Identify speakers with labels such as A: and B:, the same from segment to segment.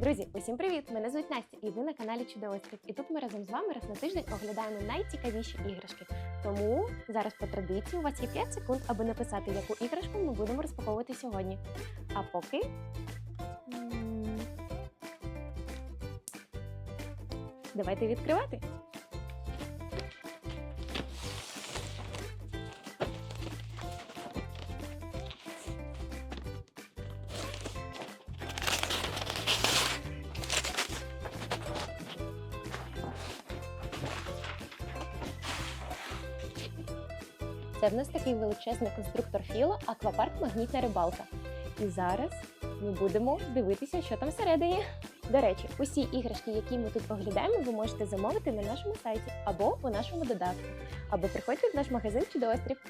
A: Друзі, усім привіт! Мене звуть Настя, і ви на каналі Чудоострів. І тут ми разом з вами раз на тиждень оглядаємо найцікавіші іграшки. Тому зараз по традиції у вас є 5 секунд, аби написати, яку іграшку ми будемо розпаковувати сьогодні. А поки. Давайте відкривати. Це в нас такий величезний конструктор Філо Аквапарк Магнітна рибалка. І зараз ми будемо дивитися, що там всередині. До речі, усі іграшки, які ми тут оглядаємо, ви можете замовити на нашому сайті або у нашому додатку, або приходьте в наш магазин Чудоострів.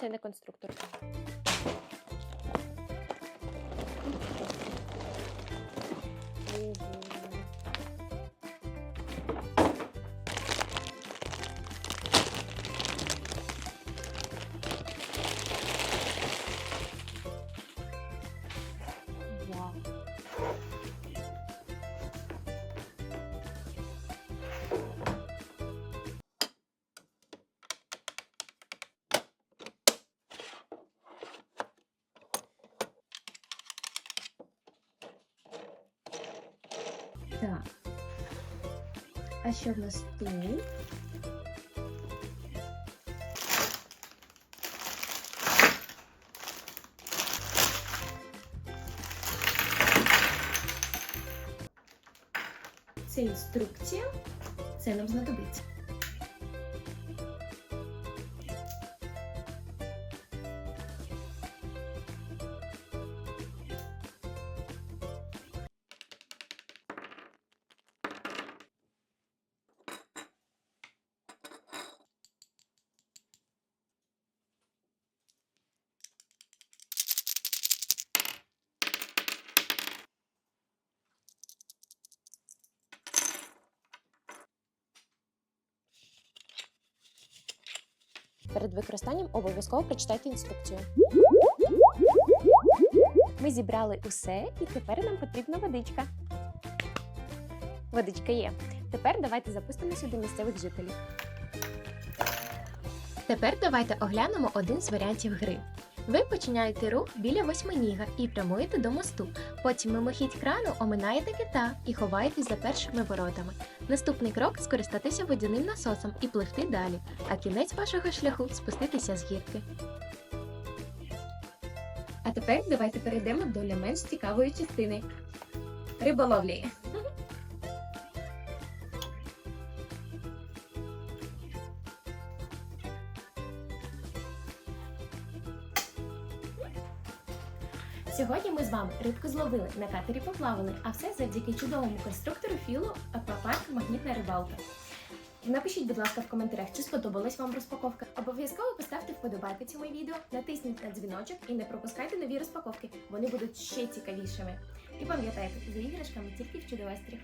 A: Це не конструктор.
B: Так. А що в нас тут? Це інструкція. Це нам знадобиться.
A: Перед використанням обов'язково прочитайте інструкцію. Ми зібрали усе, і тепер нам потрібна водичка. Водичка є. Тепер давайте запустимо сюди місцевих жителів.
B: Тепер давайте оглянемо один з варіантів гри. Ви починаєте рух біля восьминіга і прямуєте до мосту. Потім мимохідь крану оминаєте кита і ховаєтесь за першими воротами. Наступний крок скористатися водяним насосом і пливти далі, а кінець вашого шляху спуститися з гірки. А тепер давайте перейдемо до для менш цікавої частини риболовлі.
A: Сьогодні ми з вами рибку зловили, на катері поплавали, а все завдяки чудовому конструктору Філу Аквапарк Магнітна рибалка. Напишіть, будь ласка, в коментарях, чи сподобалась вам розпаковка. Обов'язково поставте вподобайки цьому відео, натисніть на дзвіночок і не пропускайте нові розпаковки. Вони будуть ще цікавішими. І пам'ятайте, за іграшками тільки в чудовестрі.